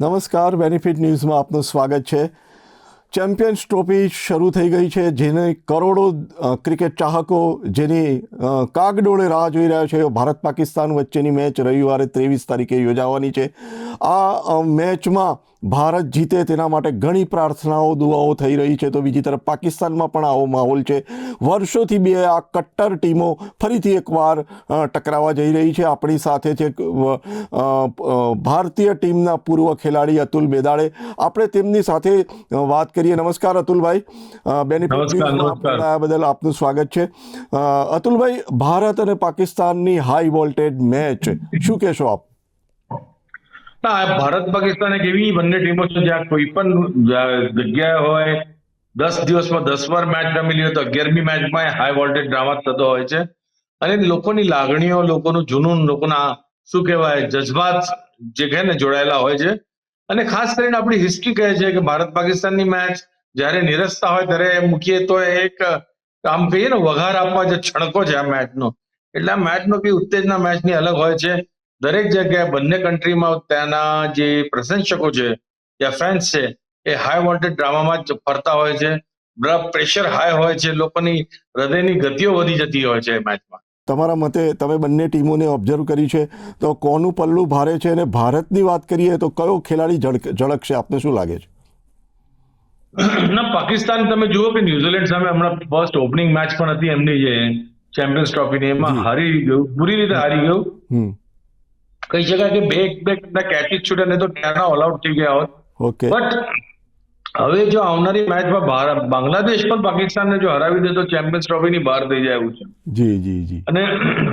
નમસ્કાર બેનિફિટ ન્યૂઝમાં આપનું સ્વાગત છે. ચેમ્પિયન્સ ટ્રોફી શરૂ થઈ ગઈ છે, જેને કરોડો ક્રિકેટ ચાહકો જેની કાગડોળે રાહ જોઈ રહ્યા છે. ભારત પાકિસ્તાન વચ્ચેની મેચ રવિવારે ત્રેવીસ તારીખે યોજાવાની છે. આ મેચમાં ભારત જીતે તેના માટે ઘણી પ્રાર્થનાઓ દુઆઓ થઈ રહી છે. તો બીજી તરફ પાકિસ્તાનમાં પણ આવો માહોલ છે. વર્ષોથી બે આ કટ્ટર ટીમો ફરીથી એકવાર ટકરાવા જઈ રહી છે. આપણી સાથે છે ભારતીય ટીમના પૂર્વ ખેલાડી અતુલ બેદાડે. આપણે તેમની સાથે વાત કરીએ. નમસ્કાર અતુલભાઈ. બેનિફિટ બદલ આપનું સ્વાગત છે. અતુલભાઈ ભારત અને પાકિસ્તાનની હાઈ વોલ્ટેજ મેચ શું કહેશો આપ? ના ભારત, પાકિસ્તાન એક એવી બંને ટીમો છે જ્યાં કોઈ પણ જગ્યાએ હોય, દસ દિવસમાં દસ વાર મેચ રમી હોય તો અગિયારમી મેચમાં હાઈ વોલ્ટેજ ડ્રામા થતો હોય છે. અને લોકોની લાગણીઓ, લોકોનું જુનૂન લોકોના, શું કહેવાય, જજ્બાત જે કહે ને, જોડાયેલા હોય છે. અને ખાસ કરીને આપણી હિસ્ટ્રી કહે છે કે ભારત, પાકિસ્તાનની મેચ જ્યારે નિરસતા હોય ત્યારે મૂકીએ તો એક, આમ કહીએ ને, વઘાર આપવા જે છણકો છે આ મેચનો એટલે આ મેચનો કઈ ઉત્તેજના મેચની અલગ હોય છે. દરેક જગ્યાએ બંને કન્ટ્રીમાં ત્યાંના જે પ્રશંસકો છે યા ફેન્સ છે એ હાઈ વોલ્ટેજ ડ્રામામાં જ ફરતા હોય છે. બ્લડ પ્રેશર હાઈ હોય છે લોકોની હૃદયની ગતિઓ વધી જતી હોય છે એ મેચમાં તમારા મતે તમે બંને ટીમોને ઓબ્ઝર્વ કરી છે તો કોનું પલ્લું ભારે છે અને ભારતની વાત કરીએ તો કયો ખેલાડી ઝળક ઝળકશે? આપને શું લાગે છે? ના પાકિસ્તાન તમે જુઓ કે ન્યુઝીલેન્ડ સામે હમણાં ફર્સ્ટ ઓપનિંગ મેચ પણ હતી એમની જે ચેમ્પિયન્સ ટ્રોફીની એમાં. હારી ગયું બુરી રીતે હારી ગયું. હમ. કહી શકાય કે બે બે કેચીસ છૂટ્યા નહીં તો ત્યાંના ઓલ આઉટ થઈ ગયા હોત ઓકે બટ હવે જો આવનારી મેચમાં ભારત બાંગ્લાદેશ પણ પાકિસ્તાનને જો હરાવી દે તો ચેમ્પિયન્સ ટ્રોફીની બહાર થઈ જાય એવું છે જી જી જી અને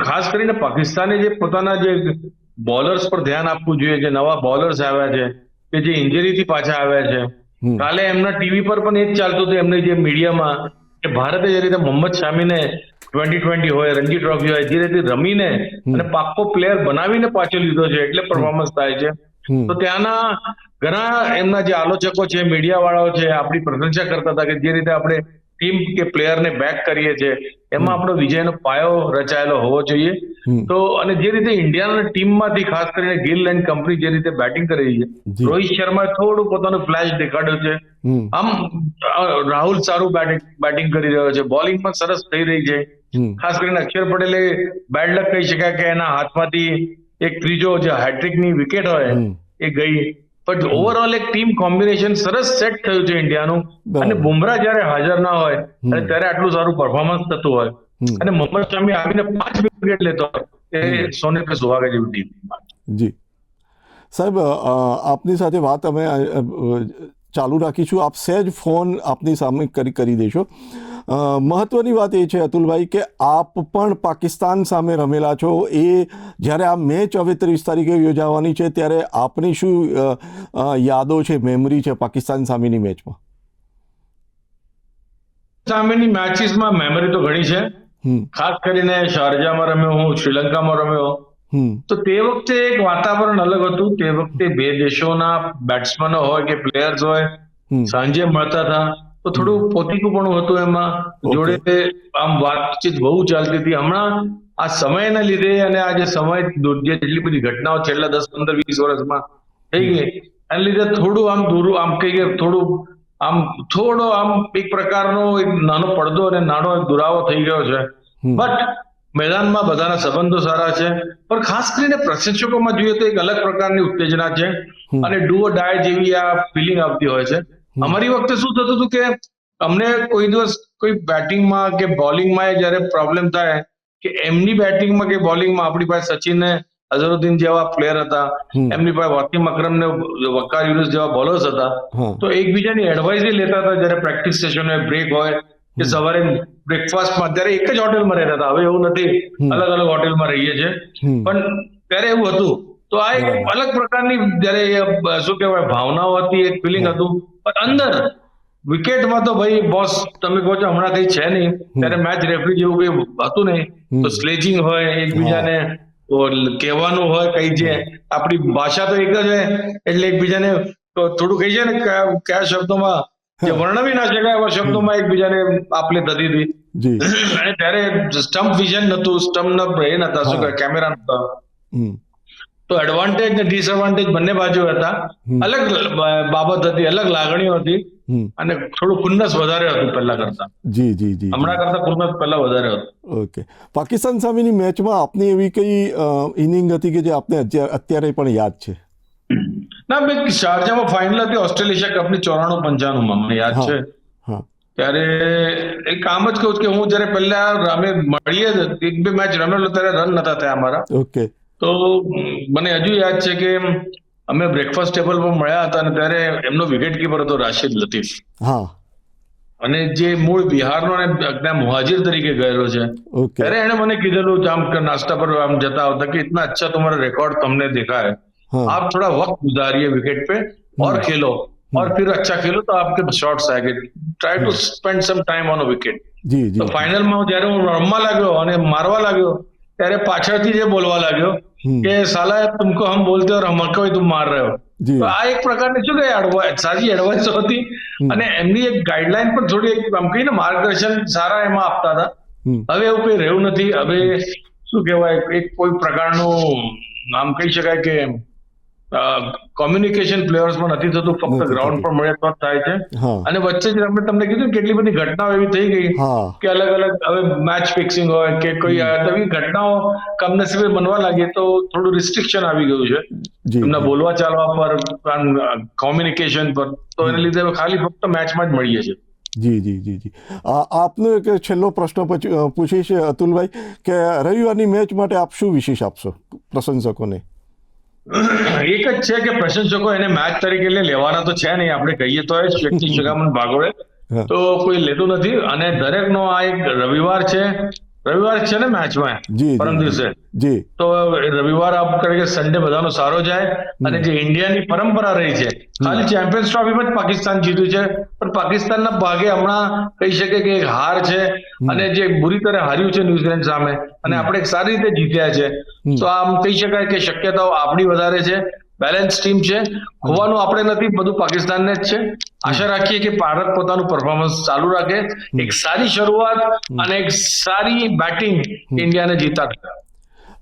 ખાસ કરીને પાકિસ્તાને જે પોતાના જે બોલર્સ પર ધ્યાન આપવું જોઈએ જે નવા બોલર્સ આવ્યા છે કે જે ઇન્જરીથી પાછા આવ્યા છે કાલે એમના ટીવી પર પણ એ જ ચાલતું હતું એમની જે મીડિયામાં કે ભારતે જે રીતે મોહમ્મદ શામીને ટ્વેન્ટી ટ્વેન્ટી હોય રણજી ટ્રોફી હોય જે રીતે રમીને અને પાક્કો પ્લેયર બનાવીને પાછો લીધો છે એટલે પરફોર્મન્સ થાય છે. તો ત્યાંના ઘણા એમના જે આલોચકો છે મીડિયા વાળાઓ છે આપણી પ્રશંસા કરતા હતા કે જે રીતે આપણે ટીમ કે પ્લેયરને બેક કરીએ છીએ એમાં આપણો વિજયનો પાયો રચાયેલો હોવો જોઈએ. તો અને જે રીતે ઇન્ડિયાના ટીમમાંથી ખાસ કરીને ગિલ એન્ડ કંપની જે રીતે બેટિંગ કરી રહી છે રોહિત શર્માએ થોડું પોતાનું ફ્લેશ દેખાડ્યું છે. આમ રાહુલ સારું બેટિંગ કરી રહ્યો છે બોલિંગ પણ સરસ થઈ રહી છે. ખાસ કરીને અક્ષર પટેલે બેડ લક કહી શકાય કે એના હાથમાંથી એક ત્રીજો જે હેટ્રિકની વિકેટ હોય એ ગઈ. પણ ઓવરઓલ એક ટીમ કોમ્બિનેશન સરસ સેટ થયું છે ઇન્ડિયાનું. અને બુમરાહ જ્યારે હાજર ના હોય અને ત્યારે આટલું સારું પરફોર્મન્સ થતું હોય. અને મોહમ્મદ શામી આવીને પાંચ વિકેટ લેતો હોય એ સોને પે સુહાગા જેવી ટીમ જી. સાહેબ આપની સાથે વાત અમે ચાલુ રાખીશું. આપ સહેજ ફોન આપની સામે કરી કરી દેશો મહત્વની વાત એ છે અતુલભાઈ કે આપ પણ પાકિસ્તાન સામે રમેલા છો. એ જ્યારે આ મેચ હવે ત્રીસ તારીખે યોજાવાની છે ત્યારે આપની શું યાદો છે મેમરી છે પાકિસ્તાન સામેની મેચમાં? સામેની મેચીસમાં મેમરી તો ઘણી છે. ખાસ કરીને શારજામાં રમ્યો હું શ્રીલંકામાં રમ્યો. તો તે વખતે એક વાતાવરણ અલગ હતું. તે વખતે બે દેશોના બેટ્સમેનો હોય કે પ્લેયર્સ હોય સાંજે મળતા હતા. તો થોડું પોતીકુપણું હતું એમાં. જોડે આમ વાતચીત બહુ ચાલતી હતી. હમણાં આ સમયના લીધે અને આ જે સમય જેટલી બધી ઘટનાઓ છેલ્લા દસ પંદર વીસ વર્ષમાં થઈ ગઈ એના લીધે થોડું આમ દૂરું આમ કહી કે થોડું આમ થોડો આમ એક પ્રકારનો એક નાનો પડદો અને નાનો દુરાવો થઈ ગયો છે. બટ મેદાનમાં બધાના સંબંધો સારા છે. પણ ખાસ કરીને પ્રશિક્ષકોમાં જોઈએ તો એક અલગ પ્રકારની ઉત્તેજના છે. અને ડુઓ ડાય જેવી આ ફિલિંગ આવતી હોય છે. અમારી વખતે શું થતું હતું કે અમને કોઈ દિવસ કોઈ બેટિંગમાં કે બોલિંગમાં જ્યારે પ્રોબ્લેમ થાય કે એમની બેટિંગમાં કે બોલિંગમાં આપણી પાસે સચિન અઝરુદ્દીન જેવા પ્લેયર હતા. એમની પાસે વસીમ અકરમ ને વકાર યુનુસ જેવા બોલર્સ હતા. તો એકબીજાની એડવાઇસ લેતા હતા જ્યારે પ્રેક્ટિસ સેશન હોય બ્રેક હોય કે સવારે બ્રેકફાસ્ટમાં અત્યારે એક જ હોટેલમાં રહેતા હતા. હવે એવું નથી. અલગ અલગ હોટેલમાં રહીએ છીએ. પણ ત્યારે એવું હતું. તો આ એક અલગ પ્રકારની જયારે શું કહેવાય ભાવનાઓ હતી એક ફિલિંગ હતું. પણ અંદર વિકેટમાં તો ભાઈ બોસ તમે કહો છો હમણાં કઈ છે નહીં. ત્યારે મેચ રેફરી જેવું કઈ હતું નહીં. તો સ્લેજિંગ હોય એકબીજાને કહેવાનું હોય કઈ જે. આપણી ભાષા તો એક જ હોય. એટલે એકબીજાને થોડું કહી છે ને કયા શબ્દોમાં જે વર્ણવી ના શકાય એવા શબ્દોમાં એકબીજાને આપલે થતી હતી જી. અને ત્યારે સ્ટમ્પ વિઝન નતું સ્ટમ્પ ના બ્રેન હતા શું. કહેવાય કેમેરા નતા. તો એડવાન્ટેજ ને ડિસએડવાન્ટેજ બંને બાજુ હતા. અલગ બાબત હતી અલગ લાગણીઓ હતી. અને થોડું ખુન્નસ વધારે હતું પહેલા કરતા. જી જી જી હમણાં કરતા ખુન્નસ પહેલા વધારે હતું. ઓકે. પાકિસ્તાન સામેની મેચમાં આપની એવી કઈ ઇનિંગ હતી કે જે આપને અત્યારે પણ યાદ છે? ના મેં શારજામાં ફાઇનલ હતી ઓસ્ટ્રેલિયા કપની ચોરાણું પંચાણું મને યાદ છે. ત્યારે એક કામ જ કહું કે હું જયારે પહેલા અમે મળીએ એક બે મેચ રમેલો ત્યારે રન નતા થયા અમારા. તો મને હજુ યાદ છે કે અમે બ્રેકફાસ્ટ ટેબલ પર મળ્યા હતા અને ત્યારે એમનો વિકેટ કીપર હતો રાશિદ લતીફ. હા. અને જે મૂળ બિહારનો અને અજ્ઞા મુહાજિર તરીકે ગયેલો છે. ત્યારે એણે મને કીધેલું આમ નાસ્તા પર આમ જતા આવતા કે ઇતના અચ્છા તમારો રેકોર્ડ તમને દેખાય. आप थोड़ा वक्त गुजारिए विकेट पे और खेलो और फिर अच्छा खेलो तो आपके शॉट्स आएंगे try to spend some time on a wicket જી તો જી ફાઇનલમાં જ્યારે હું રમવા લાગ્યો અને મારવા લાગ્યો ત્યારે પાછળથી જે બોલવા લાગ્યો હમ. કે સાલા તુમકો હમ બોલતે ઓર हमको ही तुम मार रहे हो જી તો આ એક પ્રકારની શું કે એડવાઇસ સારી એડવાઇસ હતી અને એમની એક ગાઈડલાઈન પણ થોડી એક આમ કહીને માર્ગદર્શન સારા એમાં આપતા હતા હમ હવે એવું કઈ રહ્યું નથી હવે શું કહેવાય એક કોઈ પ્રકારનું નામ કહી શકાય કે કોમ્યુનિકેશન પ્લેયર્સમાં નથી થતું ફક્ત ગ્રાઉન્ડ પર મળે તો જ થાય છે. અને વચ્ચે જ અમે તમને કીધું કેટલી બધી ઘટનાઓ એવી થઈ ગઈ કે અલગ અલગ હવે મેચ ફિક્સિંગ હોય કે કોઈ એવી ઘટનાઓ કમનસીબે બનવા લાગી તો થોડું રિસ્ટ્રિક્શન આવી ગયું છે. એમના બોલવા ચાલવા પર કોમ્યુનિકેશન પર તો એને લીધે ખાલી ફક્ત મેચમાં જ મળીએ છીએ. જી જી જી જી. આપનો એક છેલ્લો પ્રશ્ન પછી- પૂછીશ અતુલભાઈ કે રવિવારની મેચ માટે આપ શું વિશેષ આપશો પ્રશંસકોને? એક જ છે કે પ્રશંસકો એને મેચ તરીકે લેવાના તો છે નહીં. આપણે કહીએ તો વ્યક્તિ શિખામણ ભાગોળે તો કોઈ લેતું નથી. અને દરેકનો આ એક રવિવાર છે. રવિવાર છે ને મેચમાં પરમ દિવસે? જી. તો રવિવાર આપ કરે કે સન્ડે બધાનો સારો જાય અને જે ઇન્ડિયાની પરંપરા રહી છે ખાલી ચેમ્પિયન્સ ટ્રોફીમાં જ પાકિસ્તાન જીત્યું છે પણ પાકિસ્તાનના ભાગે હમણાં કહી શકે કે એક હાર છે અને જે બુરી તરહ હાર્યું છે ન્યુઝીલેન્ડ સામે અને આપણે એક સારી રીતે જીત્યા છે. તો આમ કહી શકાય કે શક્યતાઓ આપણી વધારે છે. બેલેન્સ ટીમ છે. હોવાનું આપણે નથી બધું પાકિસ્તાનને જ છે. આશા રાખીએ કે ભારત પોતાનું પરફોર્મન્સ ચાલુ રાખે. એક સારી શરૂઆત અને એક સારી બેટિંગ ઇન્ડિયાને જીતા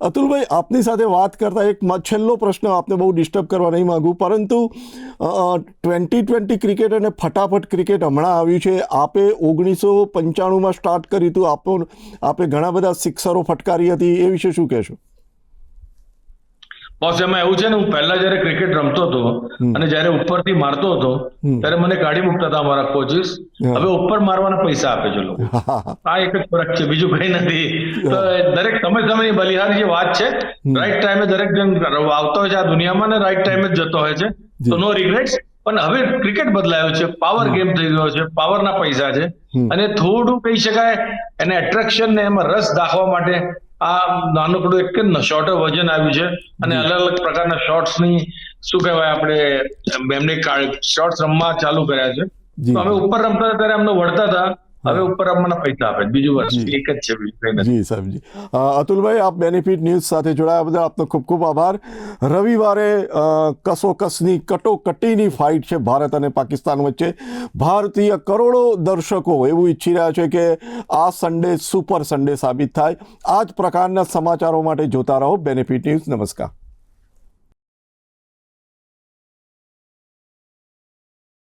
અતુલભાઈ આપની સાથે વાત કરતા એક છેલ્લો પ્રશ્ન આપને બહુ ડિસ્ટર્બ કરવા નહીં માંગુ પરંતુ ટ્વેન્ટી ટ્વેન્ટી ક્રિકેટ અને ફટાફટ ક્રિકેટ હમણાં આવ્યું છે. આપે ઓગણીસો પંચાણુંમાં સ્ટાર્ટ કર્યું હતું. આપો આપે ઘણા બધા સિક્સરો ફટકારી હતી. એ વિશે શું કહેશો? બોસ એમાં એવું છે ને હું પહેલા જયારે ક્રિકેટ રમતો હતો અને જયારે ઉપરથી મારતો હતો ત્યારે મને કાઢી મૂકતા હતા અમારા કોચિસ હવે ઉપર મારવાના પૈસા આપે છે લોકો. આ એક જ ફરક છે બીજું કઈ નથી. તો દરેક સમય સમયની બલિહારી જે વાત છે રાઈટ ટાઈમે દરેક જણ આવતો હોય છે આ દુનિયામાં ને રાઈટ ટાઈમે જ જતો હોય છે. તો નો રિગ્રેટ્સ પણ હવે ક્રિકેટ બદલાયો છે પાવર ગેમ થઈ ગયો છે પાવરના પૈસા છે. અને થોડું કહી શકાય એને એટ્રેક્શન ને એમાં રસ દાખવા માટે આ નાનકડું એક શોર્ટર વર્ઝન આવ્યું છે અને અલગ અલગ પ્રકારના શોર્ટ્સની શું કહેવાય આપણે એમને શોર્ટ્સ રમવા ચાલુ કર્યા છે. તો અમે ઉપર રમતા ત્યારે અમને વળતા હતા હવે ઉપર અમને પૈસા આપે બીજું વર્ષ એક જ છે જી સાહેબજી અતુલભાઈ આપ બેનિફિટ ન્યૂઝ સાથે જોડાયા બદલ આપનો ખૂબ ખૂબ આભાર. રવિવારે કસોકસની કટોકટીની ફાઇટ છે ભારત અને પાકિસ્તાન વચ્ચે. ભારતીય કરોડો દર્શકો એવું ઈચ્છી રહ્યા છે કે આ સન્ડે સુપર સન્ડે સાબિત થાય. આ જ પ્રકારના સમાચારો માટે જોતા રહો બેનિફિટ ન્યૂઝ નમસ્કાર.